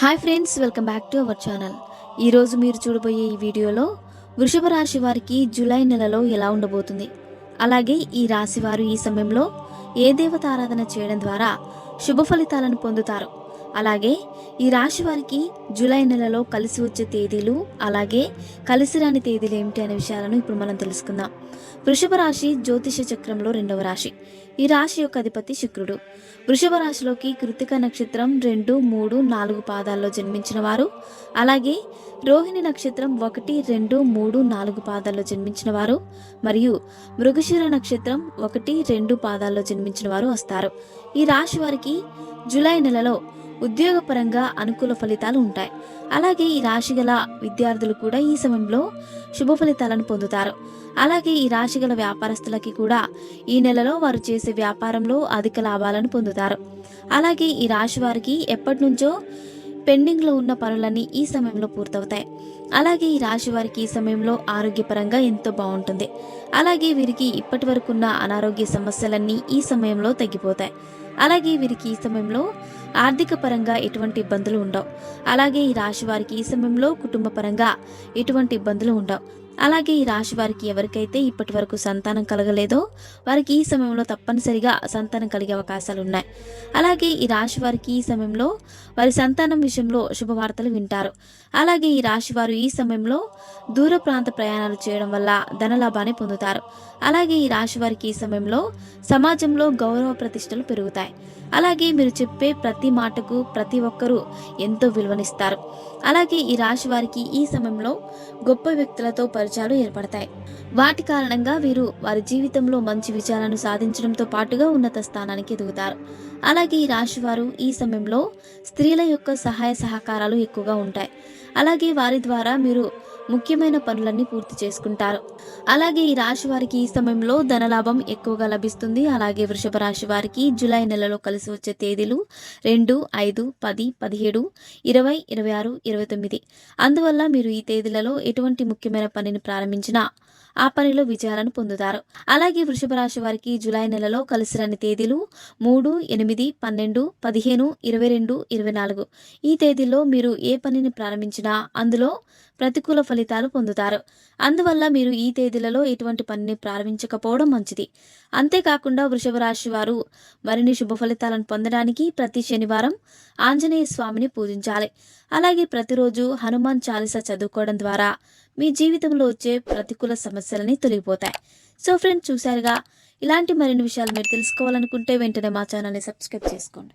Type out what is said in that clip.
Hi friends welcome back to our channel ఈరోజు మీరు చూడబోయే ఈ వీడియోలో వృషభ రాశి వారికి జూలై నెలలో ఎలా ఉండబోతుంది? అలాగే ఈ రాశి వారు ఈ సమయంలో ఏ దేవత ఆరాధన చేయడం ద్వారా శుభ ఫలితాలను పొందుతారు? అలాగే ఈ రాశి వారికి జూలై నెలలో కలిసి వచ్చే తేదీలు అలాగే కలిసి రాని తేదీలు ఏమిటి అనే విషయాలను ఇప్పుడు మనం తెలుసుకుందాం. వృషభ రాశి జ్యోతిష చక్రంలో రెండవ రాశి. ఈ రాశి యొక్క అధిపతి శుక్రుడు. వృషభ రాశిలోకి కృతిక నక్షత్రం రెండు మూడు నాలుగు పాదాల్లో జన్మించిన వారు అలాగే రోహిణి నక్షత్రం ఒకటి రెండు మూడు నాలుగు పాదాల్లో జన్మించిన వారు మరియు మృగశిర నక్షత్రం ఒకటి రెండు పాదాల్లో జన్మించిన వారు వస్తారు. ఈ రాశి వారికి జూలై నెలలో ఉద్యోగపరంగా అనుకూల ఫలితాలు ఉంటాయి. అలాగే ఈ రాశి గల విద్యార్థులు కూడా ఈ సమయంలో శుభ ఫలితాలను పొందుతారు. అలాగే ఈ రాశి గల వ్యాపారస్తులకి కూడా ఈ నెలలో వారు చేసే వ్యాపారంలో అధిక లాభాలను పొందుతారు. అలాగే ఈ రాశి వారికి ఎప్పటి నుంచో పెండింగ్లో ఉన్న పనులన్నీ ఈ సమయంలో పూర్తవుతాయి. అలాగే ఈ రాశి వారికి ఈ సమయంలో ఆరోగ్యపరంగా ఎంతో బాగుంటుంది. అలాగే వీరికి ఇప్పటి వరకు ఉన్న అనారోగ్య సమస్యలన్నీ ఈ సమయంలో తగ్గిపోతాయి. అలాగే వీరికి ఈ సమయంలో ఆర్థిక పరంగా ఎటువంటి ఇబ్బందులు ఉండవు. అలాగే ఈ రాశి వారికి ఈ సమయంలో కుటుంబ పరంగా ఎటువంటి ఇబ్బందులు ఉండవు. అలాగే ఈ రాశి వారికి ఎవరికైతే ఇప్పటి వరకు సంతానం కలగలేదో వారికి ఈ సమయంలో తప్పనిసరిగా సంతానం కలిగే అవకాశాలు ఉన్నాయి. అలాగే ఈ రాశి వారికి ఈ సమయంలో వారి సంతానం విషయంలో శుభవార్తలు వింటారు. అలాగే ఈ రాశి వారు ఈ సమయంలో దూర ప్రాంత ప్రయాణాలు చేయడం వల్ల ధనలాభాన్ని పొందుతారు. అలాగే ఈ రాశి వారికి ఈ సమయంలో సమాజంలో గౌరవ ప్రతిష్టలు పెరుగుతాయి. అలాగే మీరు చెప్పే ప్రతి మాటకు ప్రతి ఒక్కరూ ఎంతో విలువనిస్తారు. అలాగే ఈ రాశి వారికి ఈ సమయంలో గొప్ప వ్యక్తులతో పరిచయాలు ఏర్పడతాయి. వాటి కారణంగా వీరు వారి జీవితంలో మంచి విజయాలను సాధించడంతో పాటుగా ఉన్నత స్థానానికి ఎదుగుతారు. అలాగే ఈ రాశి వారు ఈ సమయంలో స్త్రీల యొక్క సహాయ సహకారాలు ఎక్కువగా ఉంటాయి. అలాగే వారి ద్వారా మీరు ముఖ్యమైన పనులన్నీ పూర్తి చేసుకుంటారు. అలాగే ఈ రాశి వారికి ఈ సమయంలో ధనలాభం ఎక్కువగా లభిస్తుంది. అలాగే వృషభ రాశి వారికి జూలై నెలలో కలిసి వచ్చే తేదీలు రెండు ఐదు పది పదిహేడు ఇరవై ఇరవై ఆరు ఇరవై తొమ్మిది. అందువల్ల మీరు ఈ తేదీలలో ఎటువంటి ముఖ్యమైన పనిని ప్రారంభించినా ఆ పనిలో విజయాలను పొందుతారు. అలాగే వృషభ రాశి వారికి జూలై నెలలో కలిసిరాని తేదీలు మూడు ఎనిమిది పన్నెండు పదిహేను ఇరవై రెండు ఇరవై నాలుగు. ఈ తేదీల్లో మీరు ఏ పనిని ప్రారంభించినా అందులో ప్రతికూల ఫలితాలు పొందుతారు. అందువల్ల మీరు ఈ తేదీలలో ఎటువంటి పనిని ప్రారంభించకపోవడం మంచిది. అంతేకాకుండా వృషభ రాశి వారు మరిన్ని శుభ ఫలితాలను పొందడానికి ప్రతి శనివారం ఆంజనేయ స్వామిని పూజించాలి. అలాగే ప్రతిరోజు హనుమాన్ చాలీస చదువుకోవడం ద్వారా మీ జీవితంలో వచ్చే ప్రతికూల సమస్యలని తొలగిపోతాయి. సో ఫ్రెండ్స్ చూశారుగా? ఇలాంటి మరిన్ని విషయాలు మీరు తెలుసుకోవాలనుకుంటే వెంటనే మా ఛానల్ని సబ్స్క్రైబ్ చేసుకోండి.